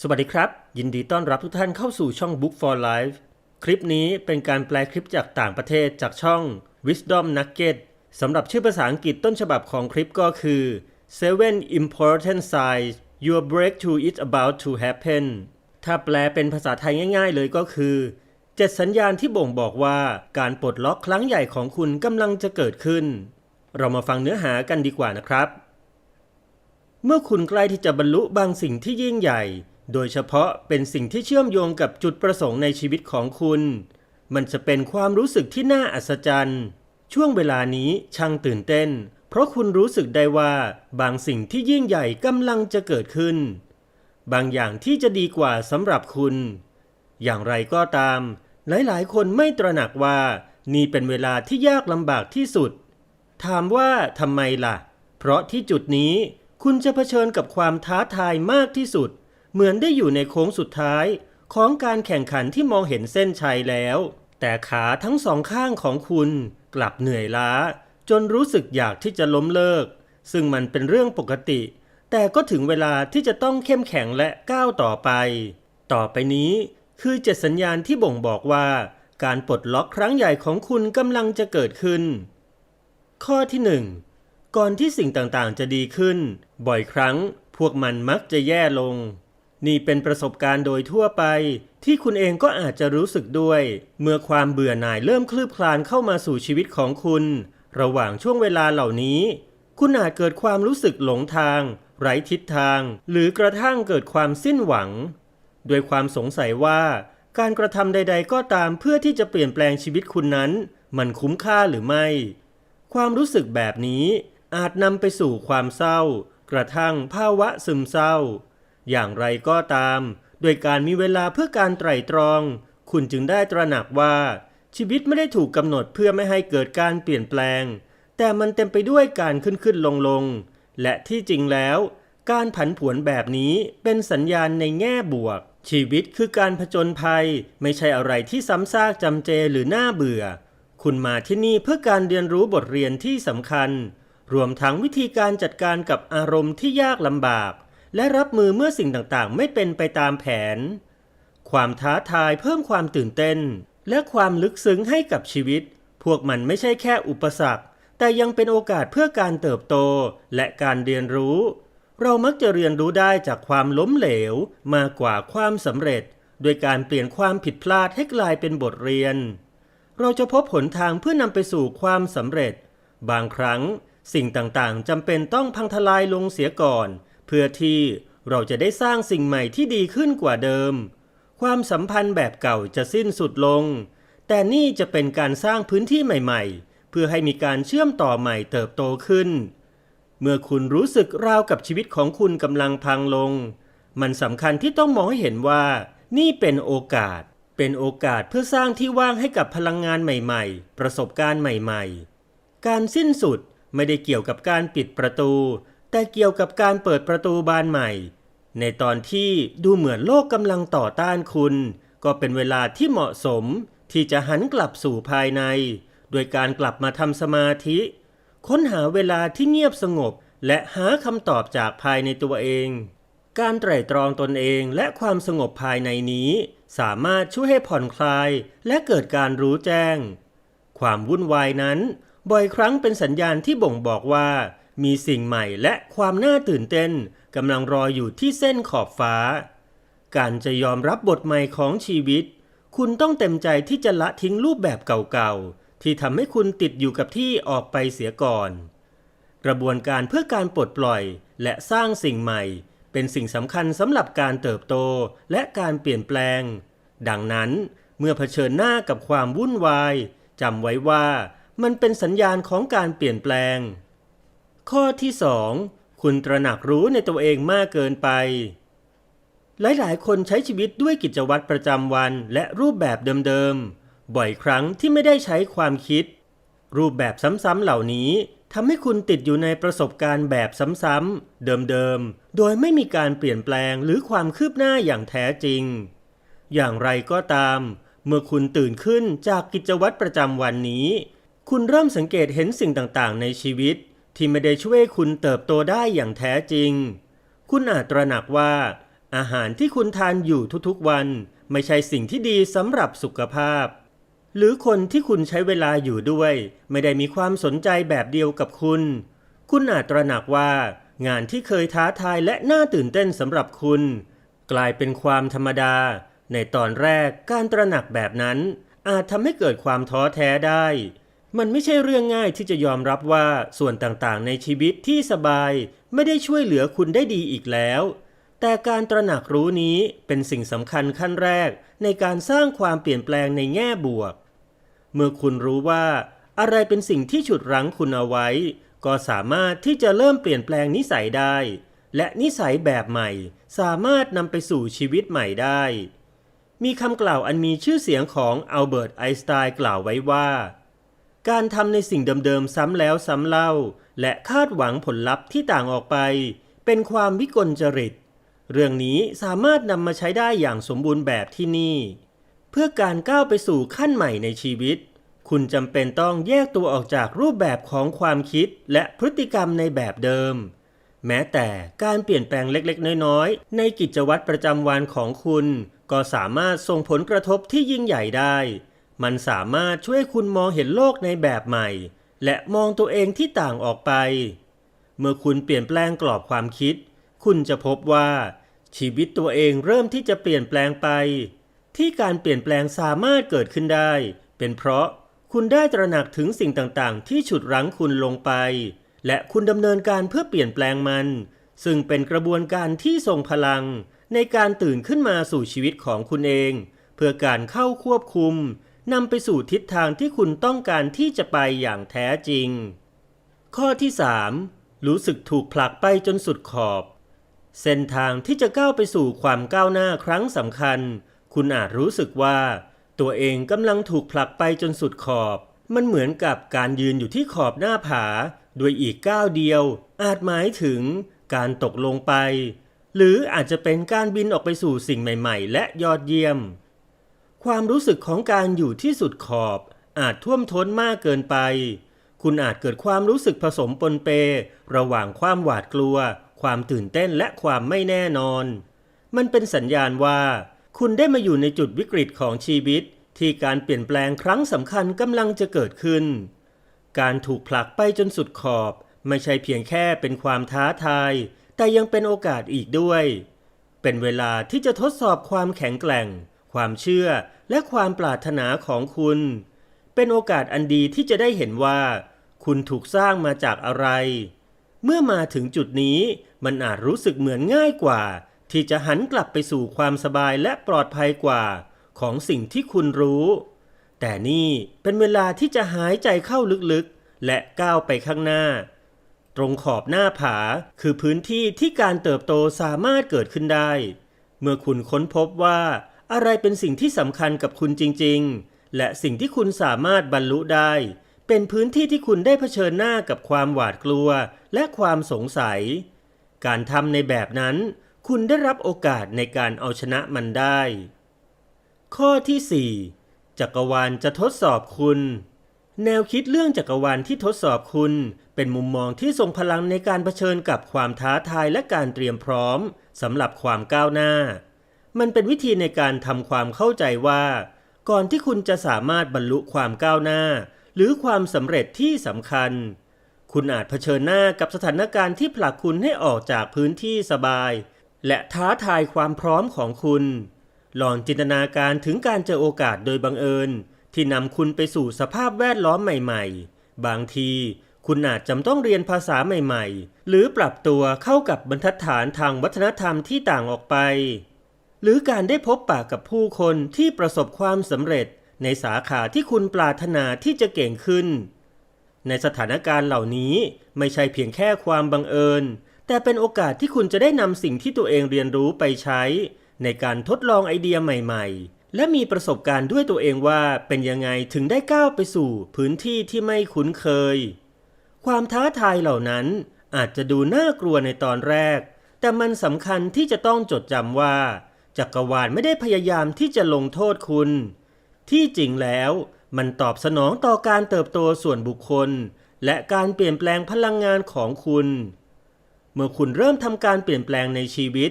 สวัสดีครับ ยินดีต้อนรับทุกท่านเข้าสู่ช่อง Book for Life คลิปนี้เป็นการแปลคลิปจากต่างประเทศจากช่อง Wisdom Nugget สำหรับชื่อภาษาอังกฤษต้นฉบับของคลิปก็คือ Seven Important Signs Your Breakthrough is about to happen ถ้าแปลเป็นภาษาไทยง่าย ๆ เลยก็คือเจ็ดสัญญาณที่บ่งบอกว่าการปลดล็อกครั้งใหญ่ของคุณกำลังจะเกิดขึ้น เรามาฟังเนื้อหากันดีกว่านะครับ เมื่อคุณใกล้ที่จะบรรลุบางสิ่งที่ยิ่งใหญ่ โดยเฉพาะเป็นสิ่งที่เชื่อมโยงกับจุดประสงค์ในชีวิตของคุณ มันจะเป็นความรู้สึกที่น่าอัศจรรย์ ช่วงเวลานี้ช่างตื่นเต้น เพราะคุณรู้สึกได้ว่าบางสิ่งที่ยิ่งใหญ่กำลังจะเกิดขึ้น บางอย่างที่จะดีกว่าสำหรับคุณ อย่างไรก็ตาม หลายๆ คนไม่ตระหนักว่านี่เป็นเวลาที่ยากลำบากที่สุด ถามว่าทำไมล่ะ เพราะที่จุดนี้คุณจะเผชิญกับความท้าทายมากที่สุด เหมือนได้อยู่ในโค้งสุดท้ายของการแข่งขันที่มองเห็นเส้นชัยแล้ว แต่ขาทั้งสองข้างของคุณกลับเหนื่อยล้า จนรู้สึกอยากที่จะล้มเลิก ซึ่งมันเป็นเรื่องปกติ แต่ก็ถึงเวลาที่จะต้องเข้มแข็งและก้าวต่อไป ต่อไปนี้คือเจ็ดสัญญาณที่บ่งบอกว่า การปลดล็อกครั้งใหญ่ของคุณกำลังจะเกิดขึ้น ข้อที่หนึ่งก่อนที่สิ่งต่างๆ จะดีขึ้น บ่อยครั้งพวกมันมักจะแย่ลง นี่เป็นประสบการณ์โดยทั่วไป ที่คุณเองก็อาจจะรู้สึกด้วย เมื่อความเบื่อหน่ายเริ่มคลืบคลานเข้ามาสู่ชีวิตของคุณ ระหว่างช่วงเวลาเหล่านี้ คุณอาจเกิดความรู้สึกหลงทาง ไร้ทิศทาง หรือกระทั่งเกิดความสิ้นหวัง ด้วยความสงสัยว่า การกระทำใด ๆ ก็ตามเพื่อที่จะเปลี่ยนแปลงชีวิตคุณนั้น มันคุ้มค่าหรือไม่ ความรู้สึกแบบนี้อาจนำไปสู่ความเศร้า กระทั่งภาวะซึมเศร้า อย่างไรก็ตามด้วยการมีเวลาเพื่อการไตร่ตรอง คุณจึงได้ตระหนักว่า ชีวิตไม่ได้ถูกกำหนดเพื่อไม่ให้เกิดการเปลี่ยนแปลง แต่มันเต็มไปด้วยการขึ้นขึ้นลงลงและที่จริงแล้ว การผันผวนแบบนี้เป็นสัญญาณในแง่บวก ชีวิตคือการผจญภัย ไม่ใช่อะไรที่ซ้ำซากจำเจหรือน่าเบื่อ คุณมาที่นี่เพื่อการเรียนรู้บทเรียนที่สำคัญ รวมทั้งวิธีการจัดการกับอารมณ์ที่ยากลำบาก และรับมือเมื่อสิ่งต่างๆ ไม่เป็นไปตามแผน ความท้าทายเพิ่มความตื่นเต้น และความลึกซึ้งให้กับชีวิต พวกมันไม่ใช่แค่อุปสรรค แต่ยังเป็นโอกาสเพื่อการเติบโตและการเรียนรู้ เรามักจะเรียนรู้ได้จากความล้มเหลวมากกว่าความสำเร็จ โดยการเปลี่ยนความผิดพลาดให้กลายเป็นบทเรียน เราจะพบหนทางเพื่อนำไปสู่ความสำเร็จ บางครั้งสิ่งต่างๆจำเป็นต้องพังทลายลงเสียก่อน เพื่อที่เราจะได้สร้างสิ่งใหม่ที่ดีขึ้นกว่าเดิม ความสัมพันธ์แบบเก่าจะสิ้นสุดลง แต่นี่จะเป็นการสร้างพื้นที่ใหม่ ๆ เพื่อให้มีการเชื่อมต่อใหม่เติบโตขึ้น เมื่อคุณรู้สึกราวกับชีวิตของคุณกำลังพังลง มันสำคัญที่ต้องมองให้เห็นว่า นี่เป็นโอกาส เป็นโอกาสเพื่อสร้างที่ว่างให้กับพลังงานใหม่ ๆ ประสบการณ์ใหม่ ๆ การสิ้นสุดไม่ได้เกี่ยวกับการปิดประตู แต่เกี่ยวกับการเปิดประตูบานใหม่ ในตอนที่ดูเหมือนโลกกำลังต่อต้านคุณ ก็เป็นเวลาที่เหมาะสมที่จะหันกลับสู่ภายใน โดยการกลับมาทำสมาธิ ค้นหาเวลาที่เงียบสงบ และหาคำตอบจากภายในตัวเอง การไตร่ตรองตนเองและความสงบภายในนี้ สามารถช่วยให้ผ่อนคลายและเกิดการรู้แจ้ง ความวุ่นวายนั้น บ่อยครั้งเป็นสัญญาณที่บ่งบอกว่า มีสิ่งใหม่และความน่าตื่นเต้นกำลังรออยู่ที่เส้นขอบฟ้า การจะยอมรับบทใหม่ของชีวิต คุณต้องเต็มใจที่จะละทิ้งรูปแบบเก่าๆ ที่ทำให้คุณติดอยู่กับที่ออกไปเสียก่อน กระบวนการเพื่อการปลดปล่อยและสร้างสิ่งใหม่ เป็นสิ่งสำคัญสำหรับการเติบโตและการเปลี่ยนแปลง ดังนั้นเมื่อเผชิญหน้ากับความวุ่นวายจำไว้ว่ามันเป็นสัญญาณของการเปลี่ยนแปลง ข้อที่2คุณตระหนักรู้ในตัวเองมากเกินไป หลายๆ คนใช้ชีวิตด้วยกิจวัตรประจำวันและรูปแบบเดิมๆ บ่อยครั้งที่ไม่ได้ใช้ความคิด รูปแบบซ้ำๆเหล่านี้ทำให้คุณติดอยู่ในประสบการณ์แบบซ้ำๆเดิมๆ โดยไม่มีการเปลี่ยนแปลงหรือความคืบหน้าอย่างแท้จริง อย่างไรก็ตาม เมื่อคุณตื่นขึ้นจากกิจวัตรประจำวันนี้ คุณเริ่มสังเกตเห็นสิ่งต่างๆ ในชีวิต ที่ไม่ได้ช่วยคุณเติบโตได้อย่างแท้จริง คุณอาจตระหนักว่า อาหารที่คุณทานอยู่ทุกๆวัน ไม่ใช่สิ่งที่ดีสำหรับสุขภาพ หรือคนที่คุณใช้เวลาอยู่ด้วย ไม่ได้มีความสนใจแบบเดียวกับคุณ คุณอาจตระหนักว่า งานที่เคยท้าทายและน่าตื่นเต้นสำหรับคุณ กลายเป็นความธรรมดา ในตอนแรกการตระหนักแบบนั้น อาจทำให้เกิดความท้อแท้ได้ มันไม่ใช่เรื่องง่ายที่จะยอมรับว่าส่วนต่างๆ ในชีวิตที่สบายไม่ได้ช่วยเหลือคุณได้ดีอีกแล้ว แต่การตระหนักรู้นี้เป็นสิ่งสำคัญขั้นแรกในการสร้างความเปลี่ยนแปลงในแง่บวก เมื่อคุณรู้ว่าอะไรเป็นสิ่งที่ฉุดรั้งคุณเอาไว้ ก็สามารถที่จะเริ่มเปลี่ยนแปลงนิสัยได้ และนิสัยแบบใหม่ สามารถนำไปสู่ชีวิตใหม่ได้ มีคำกล่าวอันมีชื่อเสียงของอัลเบิร์ตไอน์สไตน์กล่าวไว้ว่า การทำในสิ่งเดิมๆซ้ำแล้วซ้ำเล่า และคาดหวังผลลัพธ์ที่ต่างออกไป เป็นความวิกลจริต เรื่องนี้สามารถนำมาใช้ได้อย่างสมบูรณ์แบบที่นี่ เพื่อการก้าวไปสู่ขั้นใหม่ในชีวิต คุณจำเป็นต้องแยกตัวออกจากรูปแบบของความคิดและพฤติกรรมในแบบเดิม แม้แต่การเปลี่ยนแปลงเล็กๆ น้อยๆ ในกิจวัตรประจำวันของคุณ ก็สามารถส่งผลกระทบที่ยิ่งใหญ่ได้ มันสามารถช่วยคุณมองเห็นโลกในแบบใหม่ และมองตัวเองที่ต่างออกไป เมื่อคุณเปลี่ยนแปลงกรอบความคิด คุณจะพบว่า ชีวิตตัวเองเริ่มที่จะเปลี่ยนแปลงไป ที่การเปลี่ยนแปลงสามารถเกิดขึ้นได้ เป็นเพราะคุณได้ตระหนักถึงสิ่งต่างๆ ที่ฉุดรั้งคุณลงไป และคุณดำเนินการเพื่อเปลี่ยนแปลงมัน ซึ่งเป็นกระบวนการที่ทรงพลัง ในการตื่นขึ้นมาสู่ชีวิตของคุณเอง เพื่อการเข้าควบคุม นำไปสู่ทิศทางที่คุณต้องการที่จะไปอย่างแท้จริง ข้อที่ 3 รู้สึกถูกผลักไปจนสุดขอบ เส้นทางที่จะก้าวไปสู่ความก้าวหน้าครั้งสำคัญ คุณอาจรู้สึกว่า ตัวเองกำลังถูกผลักไปจนสุดขอบ มันเหมือนกับการยืนอยู่ที่ขอบหน้าผาโดยอีกก้าวเดียว อาจหมายถึงการตกลงไป หรืออาจจะเป็นการบินออกไปสู่สิ่งใหม่ ๆ และยอดเยี่ยม ความรู้สึกของการอยู่ที่สุดขอบอาจท่วมท้นมากเกินไป คุณอาจเกิดความรู้สึกผสมปนเประหว่างความหวาดกลัว ความตื่นเต้นและความไม่แน่นอน มันเป็นสัญญาณว่า คุณได้มาอยู่ในจุดวิกฤตของชีวิต ที่การเปลี่ยนแปลงครั้งสำคัญกำลังจะเกิดขึ้น การถูกผลักไปจนสุดขอบ ไม่ใช่เพียงแค่เป็นความท้าทาย แต่ยังเป็นโอกาสอีกด้วย เป็นเวลาที่จะทดสอบความแข็งแกร่ง ความเชื่อ และความปรารถนาของคุณ เป็นโอกาสอันดีที่จะได้เห็นว่า คุณถูกสร้างมาจากอะไร เมื่อมาถึงจุดนี้มันอาจรู้สึกเหมือนง่ายกว่า ที่จะหันกลับไปสู่ความสบายและปลอดภัยกว่า ของสิ่งที่คุณรู้ แต่นี่เป็นเวลาที่จะหายใจเข้าลึกๆ และก้าวไปข้างหน้า ตรงขอบหน้าผาคือพื้นที่ที่การเติบโตสามารถเกิดขึ้นได้ เมื่อคุณค้นพบว่า อะไรเป็นสิ่งที่สำคัญกับคุณจริง ๆ และสิ่งที่คุณสามารถบรรลุได้ เป็นพื้นที่ที่คุณได้เผชิญหน้ากับความหวาดกลัวและความสงสัย การทำในแบบนั้น คุณได้รับโอกาสในการเอาชนะมันได้ ข้อที่ 4 จักรวาลจะทดสอบคุณ แนวคิดเรื่องจักรวาลที่ทดสอบคุณ เป็นมุมมองที่ทรงพลังในการเผชิญกับความท้าทายและการเตรียมพร้อมสำหรับความก้าวหน้า มันเป็นวิธีในการทำความเข้าใจว่า ก่อนที่คุณจะสามารถบรรลุความก้าวหน้า หรือความสำเร็จที่สำคัญ คุณอาจเผชิญหน้ากับสถานการณ์ที่ผลักคุณให้ออกจากพื้นที่สบาย และท้าทายความพร้อมของคุณ ลองจินตนาการถึงการเจอโอกาสโดยบังเอิญ ที่นำคุณไปสู่สภาพแวดล้อมใหม่ ๆ บางทีคุณอาจจำต้องเรียนภาษาใหม่ ๆ หรือปรับตัวเข้ากับบรรทัดฐานทางวัฒนธรรมที่ต่างออกไป หรือการได้พบปะกับผู้คนที่ประสบความสำเร็จในสาขาที่คุณปรารถนาที่จะเก่งขึ้น ในสถานการณ์เหล่านี้ไม่ใช่เพียงแค่ความบังเอิญ แต่เป็นโอกาสที่คุณจะได้นำสิ่งที่ตัวเองเรียนรู้ไปใช้ ในการทดลองไอเดียใหม่ ๆ และมีประสบการณ์ด้วยตัวเองว่าเป็นยังไงถึงได้ก้าวไปสู่พื้นที่ที่ไม่คุ้นเคย ความท้าทายเหล่านั้นอาจจะดูน่ากลัวในตอนแรก แต่มันสำคัญที่จะต้องจดจำว่า จักรวาลไม่ได้พยายามที่จะลงโทษคุณ ที่จริงแล้วมันตอบสนองต่อการเติบโตส่วนบุคคล และการเปลี่ยนแปลงพลังงานของคุณ เมื่อคุณเริ่มทำการเปลี่ยนแปลงในชีวิต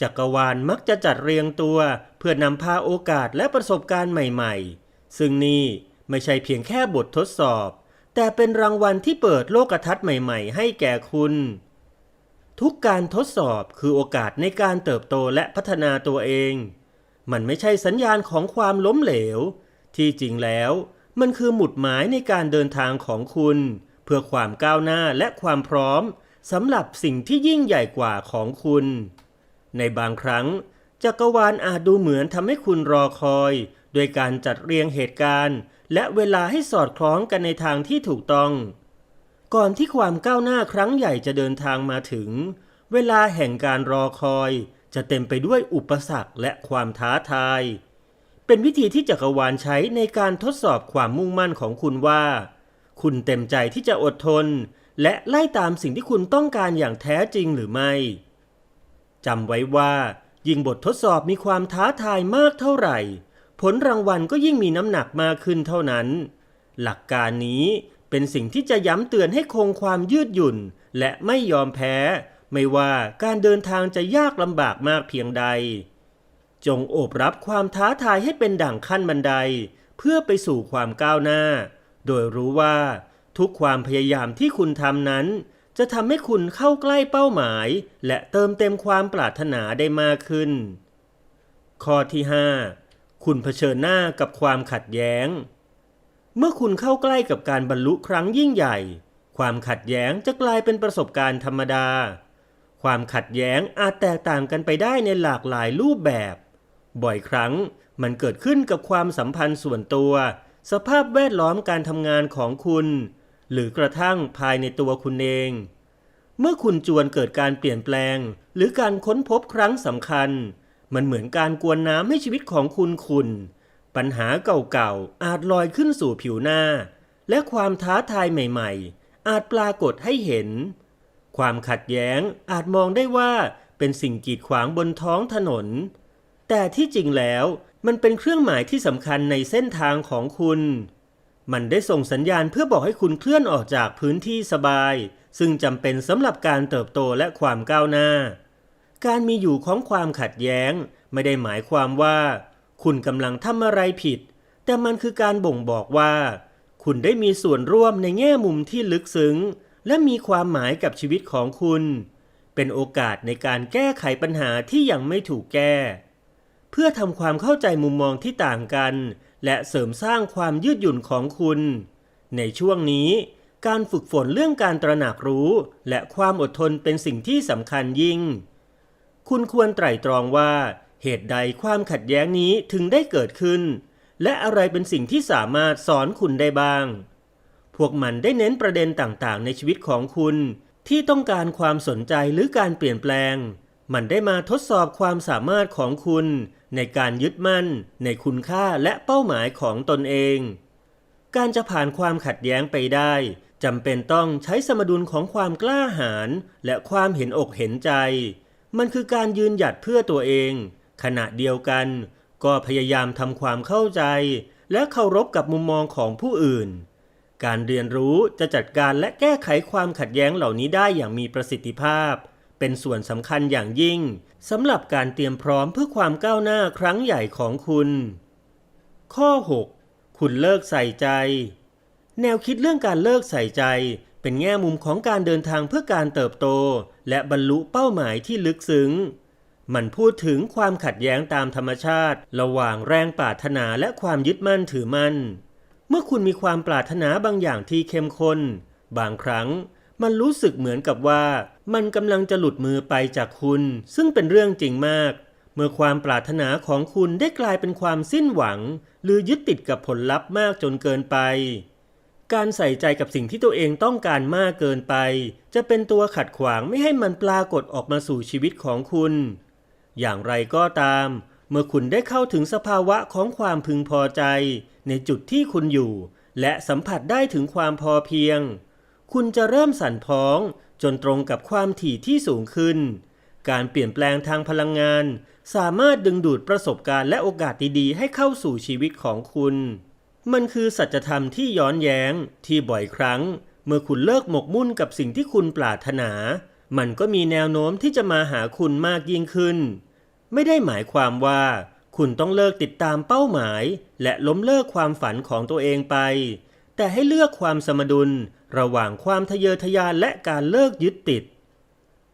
จักรวาลมักจะจัดเรียงตัว เพื่อนำพาโอกาสและประสบการณ์ใหม่ๆ ซึ่งนี่ไม่ใช่เพียงแค่บททดสอบ แต่เป็นรางวัลที่เปิดโลกทัศน์ใหม่ ๆ ให้แก่คุณ ทุกการทดสอบคือโอกาสในการเติบโตและพัฒนาตัวเอง มันไม่ใช่สัญญาณของความล้มเหลว ที่จริงแล้ว มันคือหมุดหมายในการเดินทางของคุณ เพื่อความก้าวหน้าและความพร้อมสำหรับสิ่งที่ยิ่งใหญ่กว่าของคุณ ในบางครั้ง จักรวาลอาจดูเหมือนทำให้คุณรอคอย โดยการจัดเรียงเหตุการณ์ และเวลาให้สอดคล้องกันในทางที่ถูกต้อง ก่อนที่ความก้าวหน้าครั้งใหญ่จะเดินทางมาถึง เวลาแห่งการรอคอยจะเต็มไปด้วยอุปสรรคและความท้าทาย เป็นวิธีที่จักรวาลใช้ในการทดสอบความมุ่งมั่นของคุณว่า คุณเต็มใจที่จะอดทน และไล่ตามสิ่งที่คุณต้องการอย่างแท้จริงหรือไม่จำไว้ว่า ยิ่งบททดสอบมีความท้าทายมากเท่าไหร่ ผลรางวัลก็ยิ่งมีน้ำหนักมากขึ้นเท่านั้น หลักการนี้ เป็นสิ่งที่จะย้ำเตือนให้คงความยืดหยุ่น และไม่ยอมแพ้ ไม่ว่าการเดินทางจะยากลำบากมากเพียงใด จงโอบรับความท้าทายให้เป็นดั่งขั้นบันได เพื่อไปสู่ความก้าวหน้า โดยรู้ว่าทุกความพยายามที่คุณทำนั้น จะทำให้คุณเข้าใกล้เป้าหมาย และเติมเต็มความปรารถนาได้มากขึ้น ข้อที่ 5 คุณเผชิญหน้ากับความขัดแย้ง เมื่อคุณเข้าใกล้กับการบรรลุครั้งยิ่งใหญ่ ความขัดแย้งจะกลายเป็นประสบการณ์ธรรมดา ความขัดแย้งอาจแตกต่างกันไปได้ในหลากหลายรูปแบบ บ่อยครั้งมันเกิดขึ้นกับความสัมพันธ์ส่วนตัว สภาพแวดล้อมการทำงานของคุณ หรือกระทั่งภายในตัวคุณเอง เมื่อคุณจวนเกิดการเปลี่ยนแปลง หรือการค้นพบครั้งสำคัญ มันเหมือนการกวนน้ำให้ชีวิตของคุณคุณ ปัญหาเก่าๆ อาจลอยขึ้นสู่ผิวหน้า และความท้าทายใหม่ๆ อาจปรากฏให้เห็น ความขัดแย้งอาจมองได้ว่าเป็นสิ่งกีดขวางบนท้องถนน แต่ที่จริงแล้วมันเป็นเครื่องหมายที่สำคัญในเส้นทางของคุณ มันได้ส่งสัญญาณเพื่อบอกให้คุณเคลื่อนออกจากพื้นที่สบาย ซึ่งจำเป็นสำหรับการเติบโตและความก้าวหน้า การมีอยู่ของความขัดแย้ง ไม่ได้หมายความว่า คุณกำลังทำอะไรผิด แต่มันคือการบ่งบอกว่า คุณได้มีส่วนร่วมในแง่มุมที่ลึกซึ้ง และมีความหมายกับชีวิตของคุณ เป็นโอกาสในการแก้ไขปัญหาที่ยังไม่ถูกแก้ เพื่อทำความเข้าใจมุมมองที่ต่างกัน และเสริมสร้างความยืดหยุ่นของคุณ ในช่วงนี้ การฝึกฝนเรื่องการตระหนักรู้ และความอดทนเป็นสิ่งที่สำคัญยิ่ง คุณควรไตร่ตรองว่า เหตุใดความขัดแย้งนี้ถึงได้เกิดขึ้น และอะไรเป็นสิ่งที่สามารถสอนคุณได้บ้าง พวกมันได้เน้นประเด็นต่างๆ ในชีวิตของคุณ ที่ต้องการความสนใจหรือการเปลี่ยนแปลง มันได้มาทดสอบความสามารถของคุณ ในการยึดมั่น ในคุณค่าและเป้าหมายของตนเอง การจะผ่านความขัดแย้งไปได้จำเป็นต้องใช้สมดุลของความกล้าหาญและความเห็นอกเห็นใจ มันคือการยืนหยัดเพื่อตัวเอง ขณะเดียวกัน ก็พยายามทำความเข้าใจ และเคารพกับมุมมองของผู้อื่น การเรียนรู้จะจัดการและแก้ไขความขัดแย้งเหล่านี้ได้อย่างมีประสิทธิภาพ เป็นส่วนสำคัญอย่างยิ่งสำหรับการเตรียมพร้อมเพื่อความก้าวหน้าครั้งใหญ่ของคุณ ข้อ 6 คุณเลิกใส่ใจ แนวคิดเรื่องการเลิกใส่ใจเป็นแง่มุมของการเดินทางเพื่อการเติบโต และบรรลุเป้าหมายที่ลึกซึ้ง มันพูดถึงความขัดแย้งตามธรรมชาติ ระหว่างแรงปรารถนาและความยึดมั่นถือมั่น เมื่อคุณมีความปรารถนาบางอย่างที่เข้มข้น บางครั้งมันรู้สึกเหมือนกับว่า มันกำลังจะหลุดมือไปจากคุณ ซึ่งเป็นเรื่องจริงมาก เมื่อความปรารถนาของคุณได้กลายเป็นความสิ้นหวัง หรือยึดติดกับผลลัพธ์มากจนเกินไป การใส่ใจกับสิ่งที่ตัวเองต้องการมากเกินไป จะเป็นตัวขัดขวางไม่ให้มันปรากฏออกมาสู่ชีวิตของคุณ อย่างไรก็ตาม เมื่อคุณได้เข้าถึงสภาวะของความพึงพอใจ ในจุดที่คุณอยู่ และสัมผัสได้ถึงความพอเพียง คุณจะเริ่มสั่นพ้องจนตรงกับความถี่ที่สูงขึ้น การเปลี่ยนแปลงทางพลังงาน สามารถดึงดูดประสบการณ์และโอกาสดีๆ ให้เข้าสู่ชีวิตของคุณ มันคือสัจธรรมที่ย้อนแย้งที่บ่อยครั้ง เมื่อคุณเลิกหมกมุ่นกับสิ่งที่คุณปรารถนา มันก็มีแนวโน้มที่จะมาหาคุณมากยิ่งขึ้น ไม่ได้หมายความว่า คุณต้องเลิกติดตามเป้าหมาย และล้มเลิกความฝันของตัวเองไป แต่ให้เลือกความสมดุลระหว่างความทะเยอทะยานและการเลิกยึดติด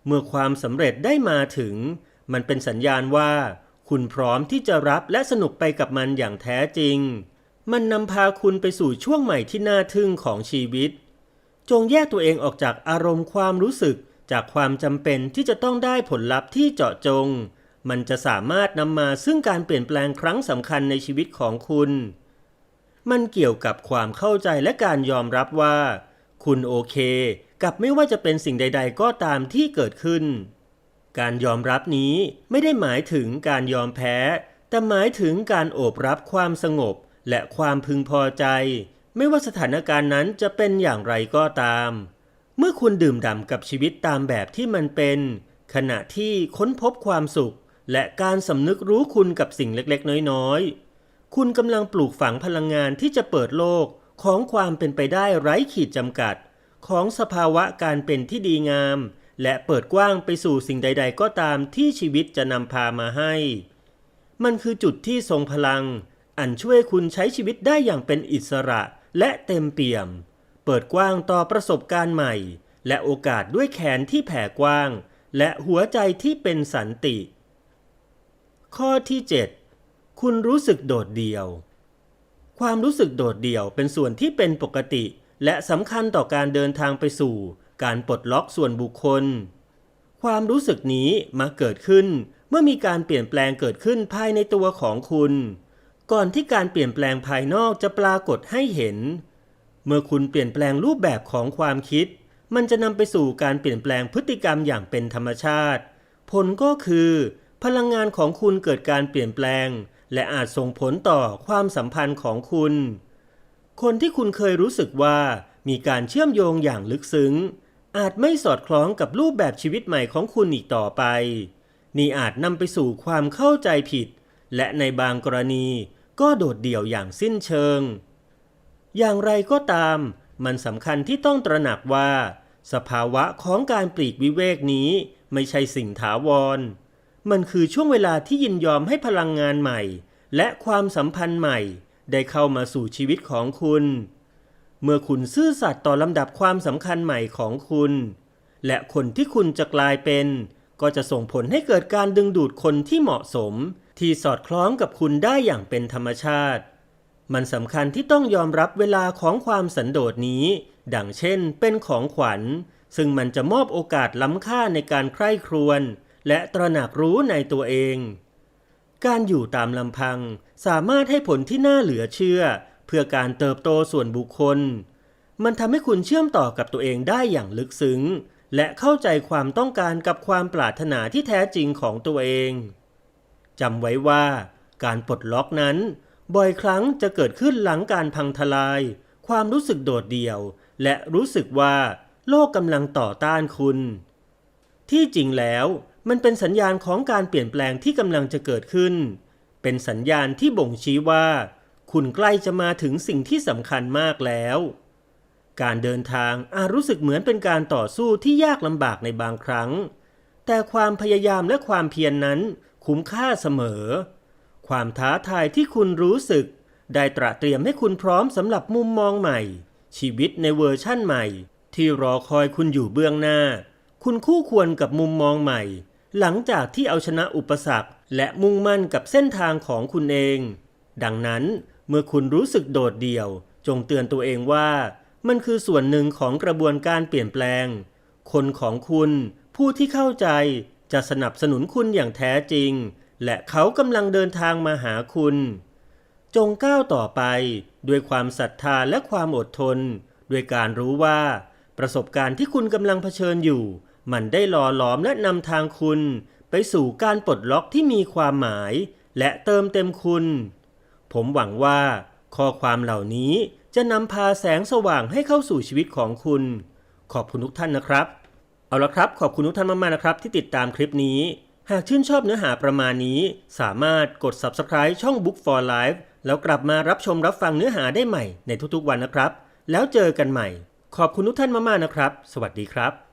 เมื่อความสำเร็จได้มาถึง มันเป็นสัญญาณว่า คุณพร้อมที่จะรับและสนุกไปกับมันอย่างแท้จริง มันนำพาคุณไปสู่ช่วงใหม่ที่น่าทึ่งของชีวิต จงแยกตัวเองออกจากอารมณ์ความรู้สึก จากความจำเป็นที่จะต้องได้ผลลัพธ์ที่เจาะจง มันจะสามารถนำมาซึ่งการเปลี่ยนแปลงครั้งสำคัญในชีวิตของคุณ มันเกี่ยวกับความเข้าใจและการยอมรับว่า คุณโอเค กับไม่ว่าจะเป็นสิ่งใด ๆ ก็ตามที่เกิดขึ้น การยอมรับนี้ไม่ได้หมายถึงการยอมแพ้ แต่หมายถึงการโอบรับความสงบและความพึงพอใจ ไม่ว่าสถานการณ์นั้นจะเป็นอย่างไรก็ตาม เมื่อคุณดื่มด่ำกับชีวิตตามแบบที่มันเป็น ขณะที่ค้นพบความสุข และการสำนึกรู้คุณกับสิ่งเล็กๆ น้อยๆ คุณกำลังปลูกฝังพลังงานที่จะเปิดโลกของความเป็นไปได้ไร้ขีดจำกัด ของสภาวะการเป็นที่ดีงาม และเปิดกว้างไปสู่สิ่งใด ๆ ก็ตามที่ชีวิตจะนำพามาให้ มันคือจุดที่ทรงพลัง อันช่วยคุณใช้ชีวิตได้อย่างเป็นอิสระและเต็มเปี่ยม เปิดกว้างต่อประสบการณ์ใหม่ และโอกาสด้วยแขนที่แผ่กว้าง และหัวใจที่เป็นสันติ ข้อที่ 7 คุณรู้สึกโดดเดี่ยว ความรู้สึกโดดเดี่ยวเป็นส่วนที่เป็นปกติ และสำคัญต่อการเดินทางไปสู่ การปลดล็อกส่วนบุคคล ความรู้สึกนี้มาเกิดขึ้นเมื่อมีการเปลี่ยนแปลงเกิดขึ้นภายในตัวของคุณ ก่อนที่การเปลี่ยนแปลงภายนอกจะปรากฏให้เห็น มื่อคุณเปลี่ยนแปลงรูปแบบของความคิด มันจะนำไปสู่การเปลี่ยนแปลงพฤติกรรมอย่างเป็นธรรมชาติ ผลก็คือ พลังงานของคุณเกิดการเปลี่ยนแปลง และอาจส่งผลต่อความสัมพันธ์ของคุณ คนที่คุณเคยรู้สึกว่ามีการเชื่อมโยงอย่างลึกซึ้ง อาจไม่สอดคล้องกับรูปแบบชีวิตใหม่ของคุณอีกต่อไป นี่อาจนำไปสู่ความเข้าใจผิด และในบางกรณีก็โดดเดี่ยวอย่างสิ้นเชิง อย่างไรก็ตาม มันสำคัญที่ต้องตระหนักว่า สภาวะของการปลีกวิเวกนี้ ไม่ใช่สิ่งถาวร มันคือช่วงเวลาที่ยินยอมให้พลังงานใหม่ และความสัมพันธ์ใหม่ ได้เข้ามาสู่ชีวิตของคุณ เมื่อคุณซื่อสัตย์ต่อลำดับความสำคัญใหม่ของคุณ และคนที่คุณจะกลายเป็น ก็จะส่งผลให้เกิดการดึงดูดคนที่เหมาะสม ที่สอดคล้องกับคุณได้อย่างเป็นธรรมชาติ มันสำคัญที่ต้องยอมรับเวลาของความสันโดษนี้ ดังเช่นเป็นของขวัญ ซึ่งมันจะมอบโอกาสล้ำค่าในการใคร่ครวญและตระหนักรู้ในตัวเอง การอยู่ตามลำพังสามารถให้ผลที่น่าเหลือเชื่อ เพื่อการเติบโตส่วนบุคคล มันทำให้คุณเชื่อมต่อกับตัวเองได้อย่างลึกซึ้ง และเข้าใจความต้องการกับความปรารถนาที่แท้จริงของตัวเองจำไว้ว่า การปลดล็อกนั้น บ่อยครั้งจะเกิดขึ้นหลังการพังทลาย ความรู้สึกโดดเดี่ยว และรู้สึกว่าโลกกำลังต่อต้านคุณ ที่จริงแล้วมันเป็นสัญญาณของการเปลี่ยนแปลงที่กำลังจะเกิดขึ้น เป็นสัญญาณที่บ่งชี้ว่า คุณใกล้จะมาถึงสิ่งที่สำคัญมากแล้ว การเดินทางอาจรู้สึกเหมือนเป็นการต่อสู้ที่ยากลำบากในบางครั้ง แต่ความพยายามและความเพียรนนั้นคุ้มค่าเสมอ ความท้าทายที่คุณรู้สึก ได้ตระเตรียมให้คุณพร้อมสำหรับมุมมองใหม่ ชีวิตในเวอร์ชั่นใหม่ ที่รอคอยคุณอยู่เบื้องหน้า คุณคู่ควรกับมุมมองใหม่ หลังจากที่เอาชนะอุปสรรค และมุ่งมั่นกับเส้นทางของคุณเอง ดังนั้นเมื่อคุณรู้สึกโดดเดี่ยว จงเตือนตัวเองว่า มันคือส่วนหนึ่งของกระบวนการเปลี่ยนแปลง คนของคุณ ผู้ที่เข้าใจจะสนับสนุนคุณอย่างแท้จริง และเขากำลังเดินทางมาหาคุณ จงก้าวต่อไปด้วยความศรัทธาและความอดทน ด้วยการรู้ว่า ประสบการณ์ที่คุณกำลังเผชิญอยู่ มันได้หล่อหลอมและนำทางคุณ ไปสู่การปลดล็อกที่มีความหมาย และเติมเต็มคุณ ผมหวังว่า ข้อความเหล่านี้จะนำพาแสงสว่างให้เข้าสู่ชีวิตของคุณ ขอบคุณทุกท่านนะครับ เอาละครับ ขอบคุณทุกท่านมากๆนะครับ ที่ติดตามคลิปนี้ หากชื่นชอบเนื้อหาประมาณนี้ สามารถกด subscribe ช่อง Book for Life แล้วกลับมารับชมรับฟังเนื้อหาได้ใหม่ในทุกๆวันนะครับ แล้วเจอกันใหม่ ขอบคุณทุกท่านมากๆนะครับ สวัสดีครับ